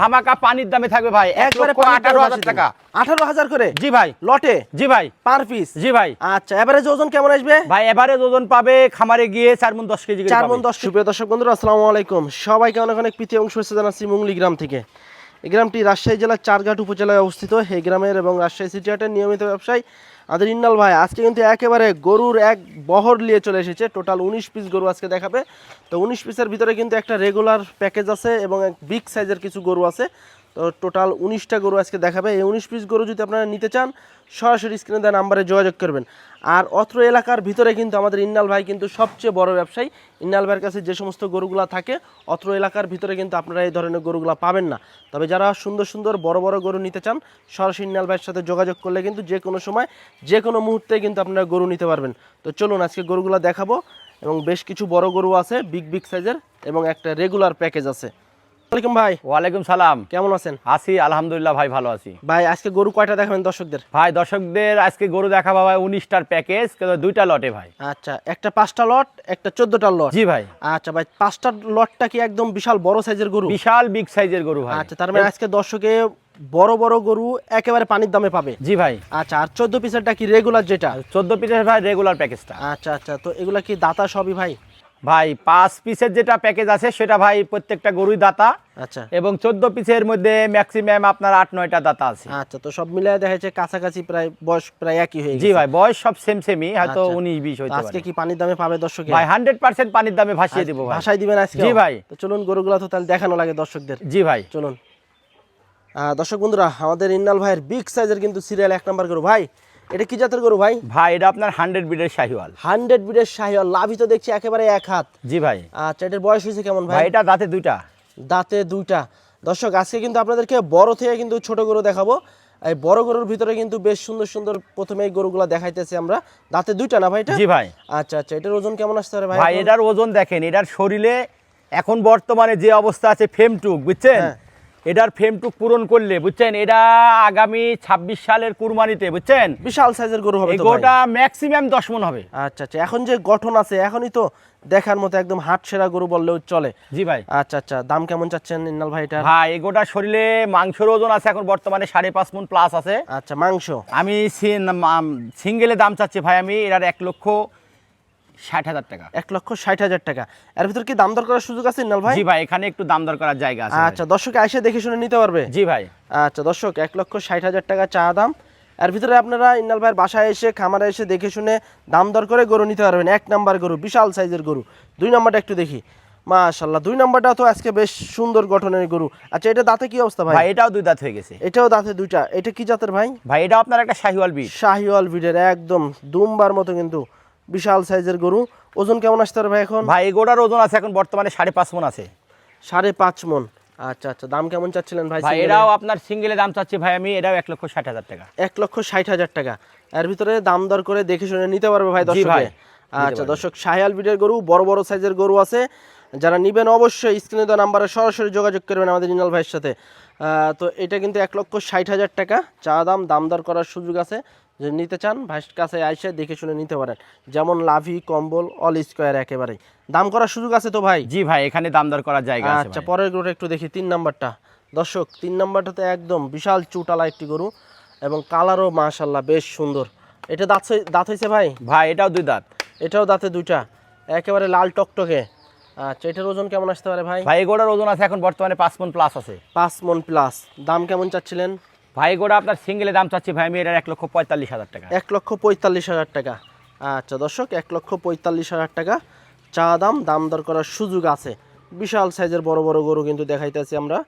ধামাকা পানির দামে থাকবে ভাই একবারে আঠারো হাজার টাকা। আঠারো হাজার করে? জি ভাই। লটে? জি ভাই। পার পিস জি ভাই। আচ্ছা এবারে ওজন কেমন আসবে? ভাই এভারেজ ওজন পাবে খামারে গিয়ে চার মন দশ কেজি করে চার। মন দশ সুপ্রিয় দর্শক বন্ধুরা আসসালামু আলাইকুম। সবাইকে অনেক অনেক প্রীতি এবং শুভেচ্ছা জানাচ্ছি মুংলি গ্রাম থেকে। এই গ্রামটি রাজশাহী জেলার চারঘাট উপজেলায় অবস্থিত। এই গ্রামের এবং রাজশাহী সিটি হাটের নিয়মিত ব্যবসায়ী আমাদের ইন্নাল ভাই, আজকে কিন্তু একেবারে গরুর এক বহর নিয়ে চলে এসেছে। টোটাল উনিশ পিস গরু আজকে দেখাবে। তো উনিশ পিসের ভিতরে কিন্তু একটা রেগুলার প্যাকেজ আছে এবং এক বিগ সাইজের কিছু গরু আছে। টোটাল উনিশটা গরু আজকে দেখাবে। এই উনিশ পিস গরু যদি আপনারা নিতে চান, সরাসরি স্ক্রিনে দেওয়া নাম্বারে যোগাযোগ করবেন। আর অত্র এলাকার ভিতরে কিন্তু আমাদের ইন্নাল ভাই কিন্তু সবচেয়ে বড় ব্যবসায়ী। ইন্নাল ভাইয়ের কাছে যে সমস্ত গরুগুলা থাকে, অত্র এলাকার ভিতরে কিন্তু আপনারা এই ধরনের গরুগুলা পাবেন না। তবে যারা সুন্দর সুন্দর বড় বড় গরু নিতে চান, সরাসরি ইন্নাল ভাইয়ের সাথে যোগাযোগ করলে কিন্তু যে কোনো সময়, যে কোনো মুহূর্তে কিন্তু আপনারা গরু নিতে পারবেন। তো চলুন আজকে গরুগুলা দেখাবো, এবং বেশ কিছু বড় গরু আছে, বিগ বিগ সাইজের, এবং একটা রেগুলার প্যাকেজ আছে। ওয়ালাইকুম ভাই। ওয়ালাইকুম সালাম। কেমন আছেন? আছি আলহামদুলিল্লাহ ভাই ভালো আছি। ভাই আজকে গরু কয়টা দেখাবেন দর্শকদের? ভাই দর্শকদের আজকে গরু দেখাবো ভাই উনিশটার প্যাকেজ কিন্তু দুইটা লটে ভাই। আচ্ছা একটা পাঁচটা লট একটা চোদ্দটা লট। জি ভাই। আচ্ছা ভাই পাঁচটা লটটা কি একদম বিশাল বড় সাইজের গরু? বিশাল বিগ সাইজের গরু ভাই। আচ্ছা তার মানে আজকে দর্শকে বড় বড় গরু একেবারে পানির দামে পাবে। জি ভাই। আচ্ছা আর চোদ্দ পিসেরটা কি রেগুলার যেটা? চোদ্দ পিসের ভাই রেগুলার প্যাকেজটা আচ্ছা আচ্ছা তো এগুলা কি দাতা সবই ভাই? ভাই পাঁচ পিসের যেটা প্যাকেজ আছে সেটা ভাই প্রত্যেকটা গরুই দাতা। আচ্ছা। এবং চোদ্দ পিসের মধ্যে ম্যাক্সিমাম আপনার আট নয়টা দাতা আছে। আচ্ছা তো সব মিলিয়ে দেখা যাচ্ছে কাছাকাছি প্রায় বয়স প্রায় একই হয়ে জি ভাই বয়স সব সেম সেমই হয়তো আচ্ছা। উনিশ বিশ হইতে আজকে কি পানির দামে পাবে দর্শক ভাই হান্ড্রেড পার্সেন্ট পানির দামে ভাসিয়ে দেবো ভাসাই দিবেন আজকে। জি ভাই। তো চলুন গরুগুলা তো তাহলে দেখানো লাগে দর্শকদের। জি ভাই। চলুন। দর্শক বন্ধুরা আমাদের ইন্নাল ভাইয়ের বিগ সাইজের কিন্তু সিরিয়াল এক নাম্বার গরু। ভাই এটা কি জাতের গরু ভাই? ভাই এটা আপনার হান্ড্রেড বিডের শাহিওয়াল। হান্ড্রেড বিডের শাহিওয়াল। লাভই তো দেখছি একেবারে এক হাত। জি ভাই। আচ্ছা এটার বয়স হয়েছে কেমন ভাই? এটা দাঁতে দুইটা। দাঁতে দুইটা। দর্শক আজকে কিন্তু আপনাদেরকে বড় থেকে কিন্তু ছোট গরু দেখাবো। এই বড় গরুর ভিতরে কিন্তু বেশ সুন্দর সুন্দর প্রথমে এই গরুগুলো দেখাইতেছি আমরা। দাঁতে দুইটা না ভাই এটা? জি ভাই। আচ্ছা আচ্ছা এটার ওজন কেমন আসতে পারে ভাই ভাই এটার ওজন দেখেন এটার শরীরে এখন বর্তমানে যে অবস্থা আছে ফেমটুক বুঝছেন? হ্যাঁ। এটার ফেমটুক পূরণ করলে বুঝছেন? এটা আগামী ছাব্বিশ সালের কুরবানিতে বুঝছেন? বিশাল সাইজের গরু হবে গোটা ম্যাক্সিমাম দশ মন হবে। আচ্ছা আচ্ছা এখন যে গঠন আছে এখনই তো দেখার মতো একদম হাট সেরা গরু বললেও চলে। জি ভাই। আচ্ছা আচ্ছা দাম কেমন চাচ্ছেন ইন্নাল ভাই এটা ভাই এই গোটা শরীরে মাংসের ওজন আছে এখন বর্তমানে সাড়ে পাঁচ মন প্লাস আছে। আচ্ছা মাংস? আমি সিঙ্গেলে দাম চাচ্ছি ভাই আমি এটার এক লক্ষ ষাট হাজার টাকা। এক লক্ষ ষাট হাজার টাকা। এর ভিতর কি দাম দর করার সুযোগ আছে ইন্নাল ভাই? জি ভাই এখানে একটু দাম দর করার জায়গা আছে আচ্ছা দর্শক এসে দেখে শুনে নিতে পারবে? জি ভাই। আচ্ছা দর্শক এক লক্ষ ষাট হাজার টাকা চা দাম। এর ভিতরে আপনারা ইন্নাল ভাইয়ের বাসায় এসে খামারে এসে দেখে শুনে দাম দর করে গরু নিতে পারবেন। এক নাম্বার গরু বিশাল সাইজের গরু। দুই নাম্বারটা একটু দেখি। মাশাল্লাহ দুই নাম্বারটা তো আজকে বেশ সুন্দর গঠনের গরু। আচ্ছা এটা দাঁতে কি অবস্থা ভাই? এটাও দুই দাঁত হয়ে গেছে। এটাও দাঁতে দুইটা। এটা কি জাতের ভাই? ভাই এটা আপনার একটা শাহিওয়াল বিট শাহিওয়াল ভিডের একদম দুমবার মতো কিন্তু বিশাল সাইজের গরু। ওজন কেমন আসতে পারে ভাই এখন? ভাই এই গোটার ওজন আছে এখন বর্তমানে সাড়ে পাঁচ মন আছে। সাড়ে পাঁচ মন। আচ্ছা আচ্ছা দাম কেমন চাচ্ছিলেন ভাই ভাই এটাও আপনার সিঙ্গেলে দাম চাচ্ছি ভাই আমি এটাও এক লক্ষ ষাট হাজার টাকা। এক লক্ষ ষাট হাজার টাকা। এর ভিতরে দাম দর করে দেখে শুনে নিতে পারবে ভাই দর্শক ভাই, আচ্ছা দর্শক শাহিয়াল বিটের গরু বড় বড় সাইজের গরু আছে। যারা নিবেন অবশ্যই স্ক্রিনে দেওয়া নাম্বারে সরাসরি যোগাযোগ করবেন আমাদের ইনাল ভাইয়ের সাথে। তো এটা কিন্তু এক লক্ষ ষাট হাজার টাকা। চা দাম দাম দর করার সুযোগ আছে। যদি নিতে চান ভাইয়ের কাছে আইসে দেখে শুনে নিতে পারেন। যেমন লাভি কম্বল অল স্কোয়ার একেবারে দাম করার সুযোগ আছে তো ভাই? জি ভাই এখানে দাম দর করার জায়গা আছে আচ্ছা পরের গরুটা একটু দেখি তিন নাম্বারটা। দর্শক তিন নাম্বারটাতে একদম বিশাল চুটালা একটি গরু এবং কালারও মাশাল্লাহ বেশ সুন্দর। এটা দাঁত দাঁত হয়েছে ভাই? ভাই এটাও দুই দাঁত। এটাও দাঁতে দুইটা। একেবারে লাল টকটকে। আচ্ছা এটার ওজন কেমন আসতে পারে ভাই? ভাই এই গোটার ওজন আছে এখন বর্তমানে পাঁচ মন প্লাস আছে। পাঁচ মন প্লাস দাম কেমন চাচ্ছিলেন? ভাই গোটা আপনার সিঙ্গেলের দাম চাচ্ছি ভাই আমি এটার এক লক্ষ পঁয়তাল্লিশ হাজার টাকা। এক লক্ষ পঁয়তাল্লিশ হাজার টাকা। আচ্ছা দর্শক এক লক্ষ পঁয়তাল্লিশ হাজার টাকা। চা দাম দাম দর করার সুযোগ আছে। বিশাল সাইজের বড় বড় গরু কিন্তু দেখাইতেছি আমরা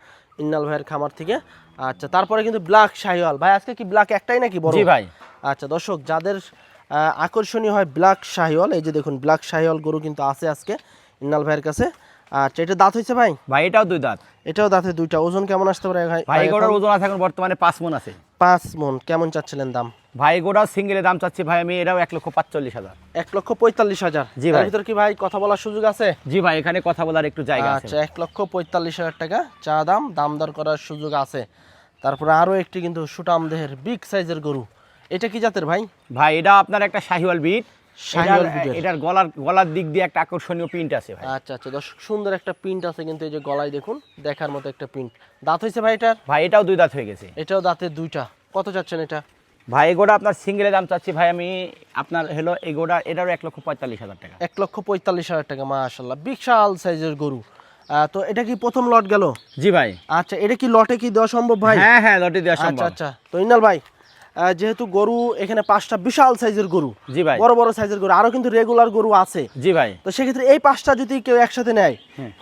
ইন্নাল ভাইয়ের খামার থেকে। আচ্ছা তারপরে কিন্তু ব্ল্যাক শাহিওয়াল। ভাই আজকে কি ব্ল্যাক একটাই নাকি বড়? ভাই। আচ্ছা দর্শক যাদের আকর্ষণীয় হয় ব্ল্যাক শাহিওয়াল এই যে দেখুন ব্ল্যাক শাহিওয়াল গরু কিন্তু আছে আজকে ইন্নাল ভাইয়ের কাছে। আচ্ছা এটা দাঁত হয়েছে ভাই? ভাই এটাও দুই দাঁত। এটাও দাঁতে দুইটা। ওজন কেমন আসতে পারে ভাই? ভাই এখন? ওজন আছে এখন বর্তমানে পাঁচ মন আছে। পাঁচ মন কেমন চাচ্ছিলেন দাম? ভাই এই গোটাও সিঙ্গেলে দাম চাচ্ছি ভাই আমি এটাও এক লক্ষ পাঁচচল্লিশ হাজার। এক লক্ষ পঁয়তাল্লিশ হাজার। জি ভাই। ভিতর কি ভাই কথা বলার সুযোগ আছে? জি ভাই এখানে কথা বলার একটু জায়গা আছে। আচ্ছা এক লক্ষ পঁয়তাল্লিশ হাজার টাকা চা দাম দাম দর করার সুযোগ আছে। তারপরে আরও একটি কিন্তু সুটাম দেহের বিগ সাইজের গরু। এটা কি জাতের ভাই? ভাই এটা আপনার একটা শাহিওয়াল বিট। এটার- গলার গলার দিক দিয়ে একটা আকর্ষণীয় প্রিন্ট আছে ভাই। আচ্ছা আচ্ছা দর্শক সুন্দর একটা প্রিন্ট আছে কিন্তু এই যে গলায় দেখুন দেখার মতো একটা প্রিন্ট দাঁত হয়েছে ভাই এটার? ভাই এটাও দুই দাঁত হয়ে গেছে। এটাও দাঁতের দুইটা। কত যাচ্ছেন এটা? ভাই এগোটা আপনার সিঙ্গেলের দাম চাচ্ছি ভাই আমি আপনার হলো এগোটা এটারও এক লক্ষ পঁয়তাল্লিশ হাজার টাকা। এক লক্ষ পঁয়তাল্লিশ হাজার টাকা মাশাল্লাহ বিশাল সাইজের গরু। আহ, তো এটা কি প্রথম লট গেল? জি ভাই। আচ্ছা এটা কি লটে কি দেওয়া সম্ভব ভাই? হ্যাঁ হ্যাঁ লটে দেওয়া আচ্ছা সম্ভব। আচ্ছা। তো ইনাল ভাই যেহেতু গরু এখানে পাঁচটা বিশাল সাইজের গরু জি ভাই। বড় বড় সাইজের গরু আরও কিন্তু রেগুলার গরু আছে। জি ভাই। তো সেক্ষেত্রে এই পাঁচটা যদি কেউ একসাথে নেয়।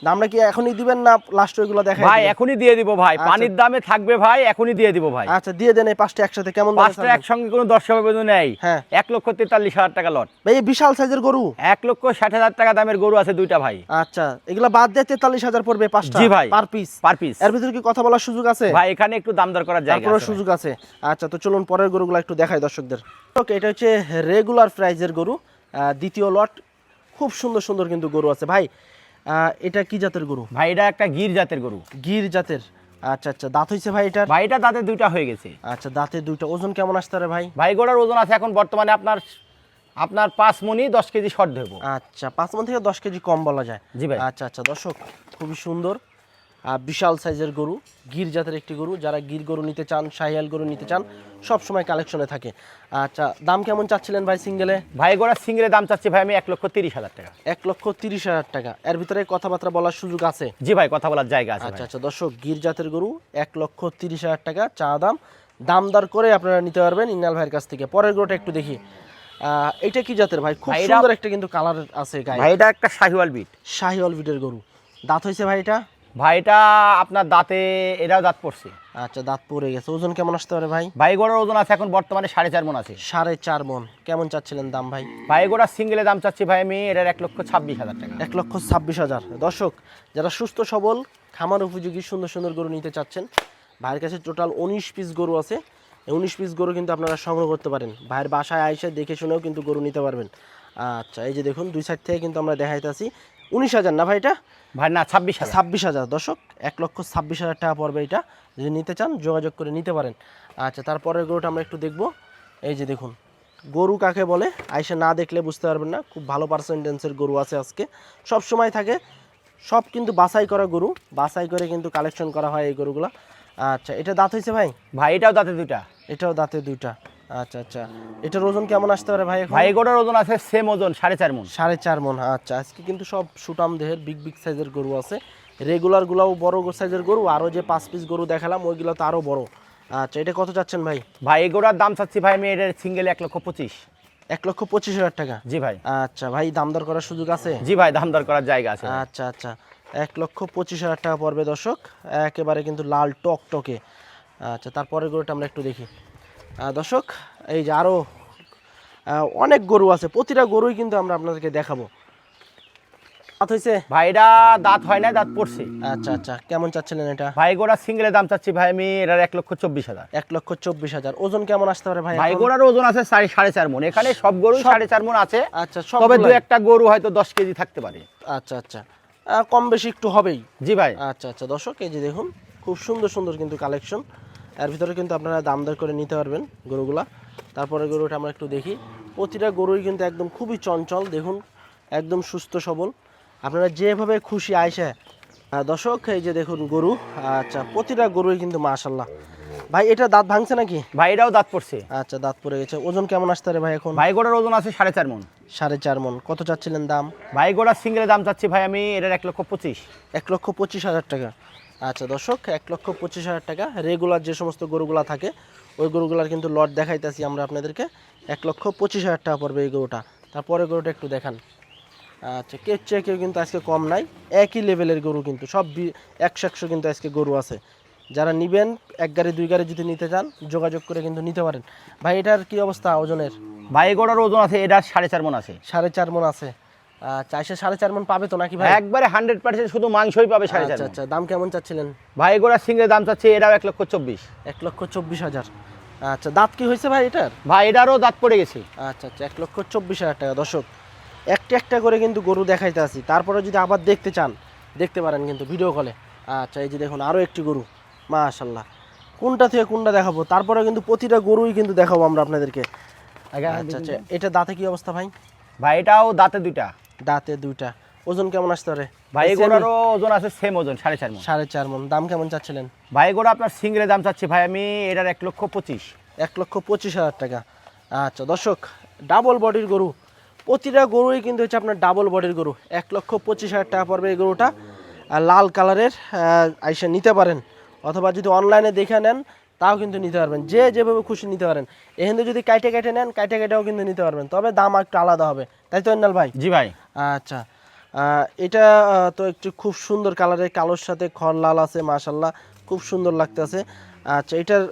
দামটা কি এখনই দিবেন না লাস্ট ওইগুলো দেখা ভাই এখনই দিয়ে দিব ভাই। আচ্ছা। পানির দামে থাকবে ভাই এখনই দিয়ে দিব ভাই। আচ্ছা দিয়ে দেন এই পাঁচটা একসাথে। কেমন দামে পাঁচটা? একসঙ্গে কোনো দর্শক যদি নেয় হ্যাঁ। এক লক্ষ তেতাল্লিশ হাজার টাকা লট। ভাই এই বিশাল সাইজের গরু? এক লক্ষ ষাট হাজার টাকা দামের গরু আছে দুইটা ভাই। আচ্ছা এগুলা বাদ দিয়ে তেতাল্লিশ হাজার পড়বে পাঁচটা জি ভাই। পার পিস পার পিস এর ভিতরে কি কথা বলার সুযোগ আছে? ভাই এখানে একটু দাম দর করার জায়গা। সুযোগ আছে। আচ্ছা তো চলুন পরের গরুগুলো একটু দেখাই দর্শকদের। ওকে এটা হচ্ছে রেগুলার প্রাইজের গরু দ্বিতীয় লট খুব সুন্দর সুন্দর কিন্তু গরু আছে। ভাই এটা কি জাতের গরু? ভাই এটা একটা গির জাতের গরু। গির জাতের। আচ্ছা আচ্ছা দাঁত হয়েছে ভাই এটার? ভাই এটা তাতে দুইটা হয়ে গেছে। আচ্ছা দাঁতে দুইটা। ওজন কেমন আসতে পারে ভাই? ভাই গোড়ার ওজন আছে এখন বর্তমানে আপনার আপনার পাঁচ মনি দশ কেজি শর্ট দেবো আচ্ছা পাঁচ মন থেকে দশ কেজি কম বলা যায়। জি ভাই। আচ্ছা আচ্ছা দর্শক খুবই সুন্দর। বিশাল সাইজের গরু গির জাতের একটি গরু। যারা গির গরু নিতে চান শাহিয়াল গরু নিতে চান সব সময় কালেকশনে থাকে। আচ্ছা দাম কেমন চাচ্ছিলেন ভাই সিঙ্গেলে ভাই গোড়া সিঙ্গেলের দাম চাচ্ছি ভাই আমি এক লক্ষ তিরিশ হাজার টাকা। এক লক্ষ তিরিশ হাজার টাকা। এর ভিতরে কথাবার্তা বলার সুযোগ আছে? জি ভাই কথা বলার জায়গা আছে আচ্ছা আচ্ছা দর্শক গির জাতের গরু এক লক্ষ তিরিশ হাজার টাকা চা দাম। দাম দর করে আপনারা নিতে পারবেন ইনাল ভাইয়ের কাছ থেকে। পরের গরুটা একটু দেখি। এটা কি জাতের ভাই? খুব সুন্দর একটা কিন্তু কালার আছে গায়ে। ভাই এটা একটা শাহিওয়াল বিট। শাহিওয়াল বিটের গরু। দাঁত হয়েছে ভাই এটা? ভাই এটা আপনার দাঁতে এরাও দাঁত পড়ছে। আচ্ছা দাঁত পড়ে গেছে। ওজন কেমন আসতে পারে ভাই? ভাই গোড়ার ওজন আছে এখন বর্তমানে সাড়ে চার মন আছে। সাড়ে চার মন কেমন চাচ্ছিলেন দাম ভাই? ভাই গোড়ার সিঙ্গেলের দাম চাচ্ছি ভাই আমি এটার এক লক্ষ ছাব্বিশ হাজার টাকা। এক লক্ষ ছাব্বিশ হাজার। দর্শক যারা সুস্থ সবল খামার উপযোগী সুন্দর সুন্দর গরু নিতে চাচ্ছেন ভাইয়ের কাছে টোটাল উনিশ পিস গরু আছে। এই উনিশ পিস গরু কিন্তু আপনারা সংগ্রহ করতে পারেন। ভাইয়ের বাসায় আইসে দেখে শুনেও কিন্তু গরু নিতে পারবেন। আচ্ছা এই যে দেখুন দুই সাইড থেকে কিন্তু আমরা দেখাইতেছি। উনিশ হাজার না ভাই এটা? ভাই না ছাব্বিশ ছাব্বিশ হাজার দর্শক এক লক্ষ ছাব্বিশ হাজার টাকা পড়বে এটা। যদি নিতে চান যোগাযোগ করে নিতে পারেন। আচ্ছা তারপরের গরুটা আমরা একটু দেখব। এই যে দেখুন গরু কাকে বলে? আইসে না দেখলে বুঝতে পারবেন না খুব ভালো পার্সেন্টেন্সের গরু আছে আজকে। সব সময় থাকে সব কিন্তু বাছাই করা গরু বাছাই করে কিন্তু কালেকশন করা হয় এই গরুগুলো। আচ্ছা এটা দাঁত হয়েছে ভাই? ভাই এটাও দাঁতে দুইটা। এটাও দাঁতে দুইটা। আচ্ছা আচ্ছা। এটার ওজন কেমন আসতে পারে ভাই? ভাই গোড়ার ওজন আছে সেম ওজন সাড়ে চার মন। সাড়ে চার মন আচ্ছা। আজকে কিন্তু সব সুটাম দেহের বিগ বিগ সাইজের গরু আছে। রেগুলার গুলাও বড় সাইজের গরু আরও যে পাঁচ পিস গরু দেখালাম ওইগুলো তো আরও বড়। আচ্ছা এটা কত চাচ্ছেন ভাই? ভাই এই গোড়ার দাম চাচ্ছি ভাই আমি এটার সিঙ্গেল এক লক্ষ পঁচিশ। এক লক্ষ পঁচিশ হাজার টাকা? জি ভাই। আচ্ছা ভাই দাম দর করার সুযোগ আছে? জি ভাই দাম দর করার জায়গা আছে আচ্ছা আচ্ছা। এক লক্ষ পঁচিশ হাজার টাকা পড়বে দর্শক। একেবারে কিন্তু লাল টক টকে আচ্ছা তারপরের গরুটা আমরা একটু দেখি। দর্শক এই যে আরও অনেক গরু আছে। প্রতিটা গরুই কিন্তু আমরা আপনাদেরকে দেখাবো। দাঁত হয়েছে? ভাই এটা দাঁত হয় না দাঁত পড়ছে। আচ্ছা আচ্ছা। কেমন চাচ্ছিলেন এটা? ভাই গোড়া সিঙ্গেলের দাম চাচ্ছি ভাই আমি এটার এক লক্ষ চব্বিশ হাজার। এক লক্ষ চব্বিশ হাজার। ওজন কেমন আসতে পারে ভাই ভাই গোড়ার ওজন আছে সাড়ে সাড়ে চার মন। এখানে সব গরু সাড়ে চার মন আছে। আচ্ছা সব তবে দু একটা গরু হয়তো দশ কেজি থাকতে পারে। আচ্ছা আচ্ছা। কম বেশি একটু হবেই। জি ভাই। আচ্ছা আচ্ছা। দর্শক এই যে দেখুন খুব সুন্দর সুন্দর কিন্তু কালেকশন। এর ভিতরে কিন্তু আপনারা দাম দর করে নিতে পারবেন গরুগুলা। তারপরে গরুটা আমরা একটু দেখি। প্রতিটা গরুই কিন্তু একদম খুবই চঞ্চল দেখুন একদম সুস্থ সবল। আপনারা যেভাবে খুশি আইসে আহ, দর্শক এই যে দেখুন গরু আচ্ছা প্রতিটা গরুই কিন্তু মাশাল্লাহ ভাই এটা দাঁত ভাঙছে নাকি? ভাই এটাও দাঁত পড়ছে। আচ্ছা দাঁত পড়ে গেছে। ওজন কেমন আসতে পারে ভাই এখন? ভাই গোড়ার ওজন আছে সাড়ে চার মন। সাড়ে চার মন। কত চাচ্ছিলেন দাম? ভাই গোড়ার সিঙ্গেলের দাম চাচ্ছি ভাই আমি এটার এক লক্ষ পঁচিশ। এক লক্ষ পঁচিশ হাজার টাকা। আচ্ছা দর্শক এক লক্ষ পঁচিশ হাজার টাকা। রেগুলার যে সমস্ত গরুগুলা থাকে ওই গরুগুলার কিন্তু লট দেখাইতেছি আমরা আপনাদেরকে। এক লক্ষ পঁচিশ হাজার টাকা পড়বে এই গরুটা। তারপরে গরুটা একটু দেখান। আচ্ছা কেউ চেয়ে কেউ কিন্তু আজকে কম নাই। একই লেভেলের গরু কিন্তু সব একশো একশো কিন্তু আজকে গরু আছে। যারা নিবেন এক গাড়ি দুই গাড়ি যদি নিতে চান যোগাযোগ করে কিন্তু নিতে পারেন। ভাই এটার কি অবস্থা ওজনের? ভাই গোড়ার ওজন আছে এটার সাড়ে চার মন আছে। সাড়ে চার মন আছে। এসে সাড়ে চার মন পাবে তো নাকি ভাই? একবারে হান্ড্রেড পার্সেন্ট শুধু মাংসই পাবে সাড়ে চার আচ্ছা। আচ্ছা দাম কেমন চাচ্ছিলেন? ভাই গোড়ার সিঙ্গেলের দাম চাচ্ছি এটাও এক লক্ষ চব্বিশ। এক লক্ষ চব্বিশ হাজার। আচ্ছা দাঁত কি হয়েছে ভাই এটার? ভাই এটারও দাঁত পড়ে গেছে। আচ্ছা আচ্ছা এক লক্ষ চব্বিশ হাজার টাকা। দর্শক একটা একটা করে কিন্তু গরু দেখাইতে আসি। তারপরে যদি আবার দেখতে চান দেখতে পারেন কিন্তু ভিডিও কলে। আচ্ছা এই যে দেখুন আরও একটি গরু। মাশাল্লাহ কোনটা থেকে কোনটা দেখাবো? তারপরে কিন্তু প্রতিটা গরুই কিন্তু দেখাবো আমরা আপনাদেরকে। আচ্ছা আচ্ছা এটা দাঁতে কি অবস্থা ভাই? ভাই এটাও দাঁতে দুইটা। দাঁতে দুইটা। ওজন কেমন আসতে পারে? ভাই এগুলোরও ওজন আছে সেম ওজন সাড়ে চার মন। সাড়ে চার মন। দাম কেমন চাচ্ছিলেন? ভাই এগুলো আপনার সিঙ্গেলে দাম চাচ্ছি। ভাই আমি এটার এক লক্ষ পঁচিশ। এক লক্ষ পঁচিশ হাজার টাকা। আচ্ছা দর্শক ডাবল বডির গরু। প্রতিটা গরুই কিন্তু হচ্ছে আপনার ডাবল বডির গরু। এক লক্ষ পঁচিশ হাজার টাকা পড়বে এই গরুটা। লাল কালারের আইসা নিতে পারেন। অথবা যদি অনলাইনে দেখে নেন তাও কিন্তু নিতে পারবেন। যে যেভাবে খুশি নিতে পারেন। এখানে যদি কাইটে কাইটে নেন কাইটে কাইটেও কিন্তু নিতে পারবেন। তবে দাম একটু আলাদা হবে। তাই তো ইন্নাল ভাই? জি ভাই। আচ্ছা। এটা তো একটু খুব সুন্দর কালারের কালোর সাথে খড় লাল আছে মাশাল্লাহ খুব সুন্দর লাগতেছে। আচ্ছা এটার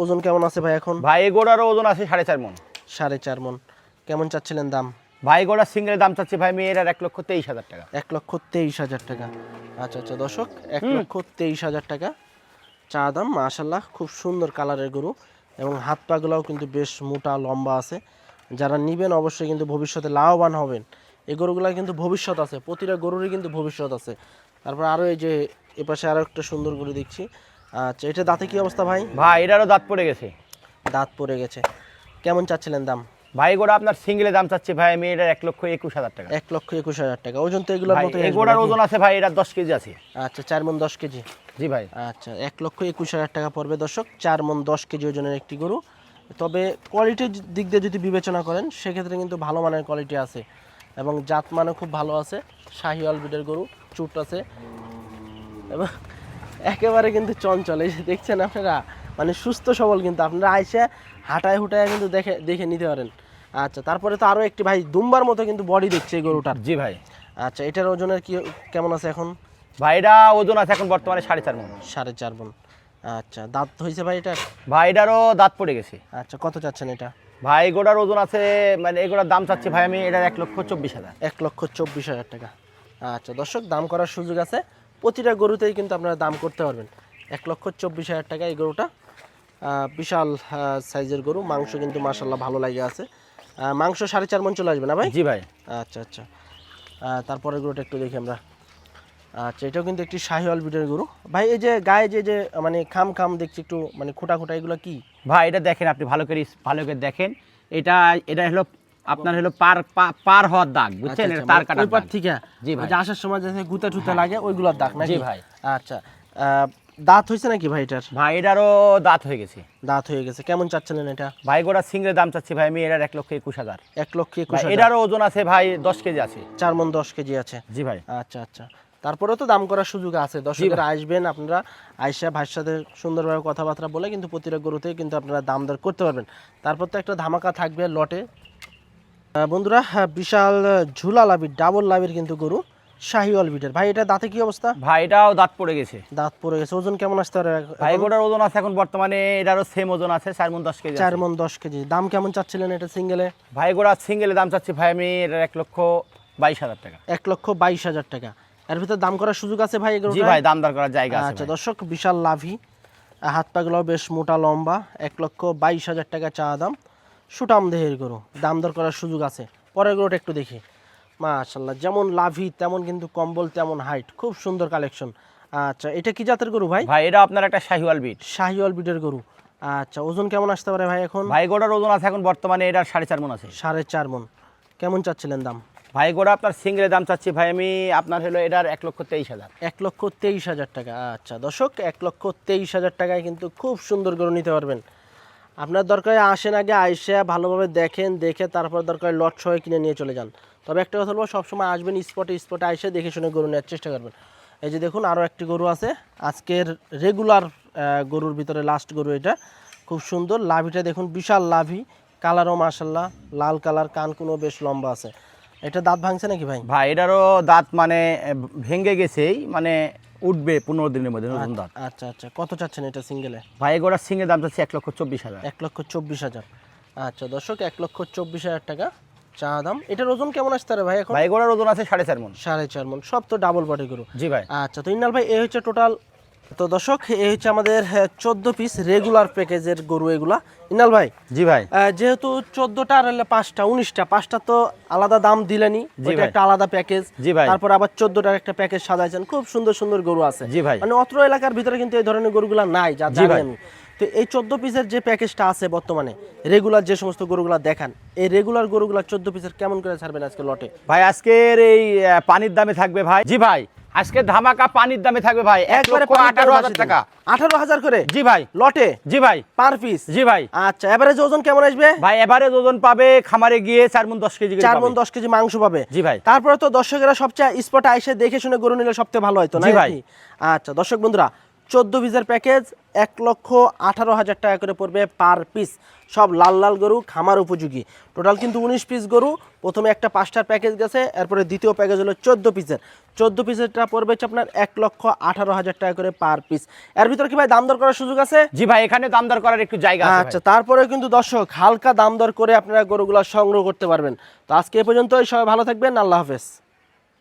ওজন কেমন আছে ভাই এখন? ভাই এগুলোরও ওজন আছে সাড়ে চার মন। সাড়ে চার মন। কেমন চাচ্ছিলেন দাম? ভাই এগুলো সিঙ্গেলে দাম চাচ্ছি ভাই আমি এটার এক লক্ষ তেইশ হাজার টাকা। এক লক্ষ তেইশ হাজার টাকা। আচ্ছা আচ্ছা দর্শক এক লক্ষ তেইশ হাজার টাকা। চা দাম মাশাল্লাহ খুব সুন্দর কালারের গরু এবং হাত পাগুলোও কিন্তু বেশ মোটা লম্বা আছে। যারা নিবেন অবশ্যই কিন্তু ভবিষ্যতে লাভবান হবেন। এই গরুগুলা কিন্তু ভবিষ্যৎ আছে প্রতিটা গরুরই কিন্তু ভবিষ্যৎ আছে। তারপর আরও এই যে এপাশে আরও একটা সুন্দর গরু দেখছি। আচ্ছা এটা দাঁতে কি অবস্থা ভাই? ভাই এটারও দাঁত পড়ে গেছে। দাঁত পড়ে গেছে। কেমন চাচ্ছিলেন দাম? ভাই এগুলো আপনার সিঙ্গেলে দাম চাচ্ছি ভাই আমি এটার এক লক্ষ একুশ হাজার টাকা। এক লক্ষ একুশ হাজার টাকা। ওজন তো এগুলোর মতো এগুলোর ওজন আছে ভাই এটার দশ কেজি আছে। আচ্ছা চার মন দশ কেজি। জি ভাই। আচ্ছা এক লক্ষ একুশ হাজার টাকা পড়বে দর্শক চার মন দশ কেজি ওজনের একটি গরু। তবে কোয়ালিটির দিক দিয়ে যদি বিবেচনা করেন সেক্ষেত্রে কিন্তু ভালো মানের কোয়ালিটি আছে এবং জাত মানে খুব ভালো আছে। শাহিওয়াল বিডের গরু চুট আছে। এবং একেবারে কিন্তু চঞ্চল। এই যে দেখছেন আপনারা মানে সুস্থ সবল কিন্তু। আপনারা আইসে হাঁটায় হুটায় কিন্তু দেখে দেখে নিতে পারেন। আচ্ছা তারপরে তো আরও একটি ভাই দুম্বার মতো কিন্তু বডি দেখছে এই গরুটার। জি ভাই। আচ্ছা এটার ওজনের কি কেমন আছে এখন? ভাই এটা ওজন আছে এখন বর্তমানে সাড়ে চার মন। সাড়ে চার মন। আচ্ছা দাঁত হয়েছে ভাই এটার? ভাই এটারও দাঁত পড়ে গেছে। আচ্ছা কত চাচ্ছেন এটা? ভাই গোড়ার ওজন আছে মানে এগুলোর দাম চাচ্ছি ভাই আমি এটার এক লক্ষ চব্বিশ হাজার। এক লক্ষ চব্বিশ হাজার টাকা। আচ্ছা দর্শক দাম করার সুযোগ আছে। প্রতিটা গরুতেই কিন্তু আপনারা দাম করতে পারবেন। এক লক্ষ চব্বিশ হাজার টাকা এই গরুটা। বিশাল সাইজের গরু। মাংস কিন্তু মাসাল্লাহ ভালো লাগে আছে। মাংস সাড়ে চার মন চলে আসবে না ভাই? জি ভাই। আচ্ছা আচ্ছা। তারপরে গরুটা একটু দেখি আমরা। আচ্ছা এটাও কিন্তু একটি শাহিওয়াল বিটের গরু। ভাই এই যে গায়ে যে যে মানে খাম খাম দেখছি একটু মানে খোটা খোটা এগুলো কি? ভাই এটা দেখেন আপনি ভালো করে ভালো করে দেখেন। এটা এটা হলো আপনার হলো পার পার হওয়ার দাগ বুঝছেন? এটা তার কাটা আচ্ছা, ওই পার থেকে? জি ভাই। যে আসার সময় যাতে গুতা টুতা লাগে ওইগুলোর দাগ নাকি? জি ভাই। আচ্ছা আহ, দাঁত হয়েছে নাকি ভাই এটার ভাই এটারও দাঁত হয়ে গেছে। দাঁত হয়ে গেছে। কেমন চাচ্ছিলেন এটা? ভাই গোড়া সিঙ্গেল দাম চাচ্ছি ভাই আমি এটার এক লক্ষ একুশ হাজার। এক লক্ষ একুশ। এটারও ওজন আছে ভাই দশ কেজি আছে। চার মন দশ কেজি আছে। জি ভাই। আচ্ছা আচ্ছা। তারপরে তো দাম করার সুযোগ আছে। দর্শকরা আসবেন আপনারা আয়সা ভাইয়ের সাথে সুন্দরভাবে কথাবার্তা বলে কিন্তু প্রতিটা গরুতে কিন্তু আপনারা দাম দর করতে পারবেন। তারপর তো একটা ধামাকা থাকবে লটে। বন্ধুরা হ্যাঁ, বিশাল ঝুলা লাভির ডাবল লাভির কিন্তু গরু। শাহিওয়াল বিটের ভাই এটা দাঁতে কি অবস্থা? ভাই এটাও দাঁত পড়ে গেছে। দাঁত পড়ে গেছে। ওজন কেমন আসতে পারে? ভাই গোটার ওজন আছে এখন বর্তমানে এটারও সেম ওজন আছে চার মন দশ কেজি চার মন দশ কেজি। দাম কেমন চাচ্ছিলেন এটা সিঙ্গেলে ভাই গোড়া সিঙ্গেলে দাম চাচ্ছি ভাই আমি এটার এক লক্ষ বাইশ হাজার টাকা। এক লক্ষ বাইশ হাজার টাকা। এর ভিতরে দাম করার সুযোগ আছে ভাই এগুলো জি ভাই দাম দর করার জায়গা আছে আচ্ছা দর্শক বিশাল লাভি হাত পাগুলো বেশ মোটা লম্বা। এক লক্ষ বাইশ হাজার টাকা চা দাম। সুটাম দেহের গরু। দাম দর করার সুযোগ আছে। পরের গরুটা একটু দেখি। মাশাল্লাহ যেমন লাভি তেমন কিন্তু কম্বল তেমন হাইট খুব সুন্দর কালেকশন। আচ্ছা এটা কি জাতের গরু ভাই? ভাই এটা আপনার একটা শাহিওয়াল বিট শাহিওয়াল বিটের গরু। আচ্ছা ওজন কেমন আসতে পারে ভাই এখন? ভাই গোড়ার ওজন আছে এখন বর্তমানে এটার সাড়ে চার মন আছে। সাড়ে চার মন। কেমন চাচ্ছিলেন দাম? ভাই গোড়া আপনার সিঙ্গেলে দাম চাচ্ছি ভাই আমি আপনার হলো এটার এক লক্ষ তেইশ হাজার। এক লক্ষ তেইশ হাজার টাকা। আচ্ছা দর্শক এক লক্ষ তেইশ হাজার টাকায় কিন্তু খুব সুন্দর গরু নিতে পারবেন। আপনার দরকার আসেন আগে, আইসা ভালোভাবে দেখেন, দেখে তারপর দরকার লট সহ কিনে নিয়ে চলে যান। তবে একটা কথা বলব, সবসময় আসবেন স্পটে স্পটে আইসে দেখে শুনে গরু নেওয়ার চেষ্টা করবেন। এই যে দেখুন, আরও একটি গরু আছে। আজকের রেগুলার গরুর ভিতরে লাস্ট গরু এটা। খুব সুন্দর, লাভিটা দেখুন, বিশাল লাভি। কালারও মাসাল্লাহ লাল কালার কানকুনো বেশ লম্বা আছে। এটা দাঁত ভাঙছে নাকি ভাই? ভাই, এটারও দাঁত মানে ভেঙে গেছেই। মানে উঠবে পনেরো দিনের মধ্যে নতুন দাঁত। আচ্ছা আচ্ছা। কত চাচ্ছেন এটা সিঙ্গেলে ভাই গোড়ার সিঙ্গেল দাম চাচ্ছি এক লক্ষ চব্বিশ হাজার। এক লক্ষ চব্বিশ হাজার। আচ্ছা দর্শক এক লক্ষ চব্বিশ হাজার টাকা চা দাম। এটার ওজন কেমন আসতে পারে ভাই এখন? ভাই গোড়ার ওজন আছে সাড়ে চার মন। সাড়ে চার মন। সব তো ডাবল বডি গরু। জি ভাই। আচ্ছা তো ইন্নাল ভাই এ হচ্ছে টোটাল তো দর্শক এই হচ্ছে আমাদের চোদ্দ পিস রেগুলার প্যাকেজের গরু এগুলা। ইন্নাল ভাই জি ভাই। যেহেতু চোদ্দটা আর পাঁচটা উনিশটা পাঁচটা তো আলাদা দাম দিলেনি একটা আলাদা প্যাকেজ জি ভাই। তারপর আবার চোদ্দটার একটা প্যাকেজ সাজাইছেন খুব সুন্দর সুন্দর গরু আছে। জি ভাই। মানে অত্র এলাকার ভিতরে কিন্তু এই ধরনের গরুগুলা নাই যা জি জানি আমি। তো এই চোদ্দ পিসের যে প্যাকেজটা আছে বর্তমানে রেগুলার যে সমস্ত গরুগুলা দেখান এই রেগুলার গরুগুলা চোদ্দ পিসের কেমন করে ছাড়বেন আজকে লটে? ভাই আজকের এই পানির দামে থাকবে ভাই। জি ভাই আজকে ধামাকা পানির দামে থাকবে ভাই এক লক্ষ আঠারো হাজার টাকা। আঠারো হাজার করে? জি ভাই। লটে? জি ভাই। Per piece? জি ভাই। আচ্ছা এভারেজ ওজন কেমন আসবে? ভাই এবারে ওজন পাবে খামারে গিয়ে চার মন দশ কেজি চার মন দশ কেজি মাংস পাবে। জি ভাই। তারপরে তো দর্শকেরা সবচেয়ে স্পটে আইসে দেখে শুনে গরু নিলে সবচেয়ে ভালো হয়তো না জি ভাই। আচ্ছা দর্শক বন্ধুরা চোদ্দ পিসের প্যাকেজ এক লক্ষ আঠারো হাজার টাকা করে পড়বে পার পিস। সব লাল লাল গরু খামার উপযোগী। টোটাল কিন্তু উনিশ পিস গরু। প্রথমে একটা পাঁচটার প্যাকেজ গেছে এরপরে দ্বিতীয় প্যাকেজ হলো চোদ্দ পিসের। চোদ্দ পিসেরটা পড়বে হচ্ছে আপনার এক লক্ষ আঠারো হাজার টাকা করে পার পিস। এর ভিতরে কি ভাই দাম দর করার সুযোগ আছে? জি ভাই এখানে দাম দর করার একটু জায়গা আচ্ছা তারপরে কিন্তু দর্শক হালকা দাম দর করে আপনারা গরুগুলো সংগ্রহ করতে পারবেন। তো আজকে এ পর্যন্তই সবাই ভালো থাকবেন আল্লাহ হাফেজ।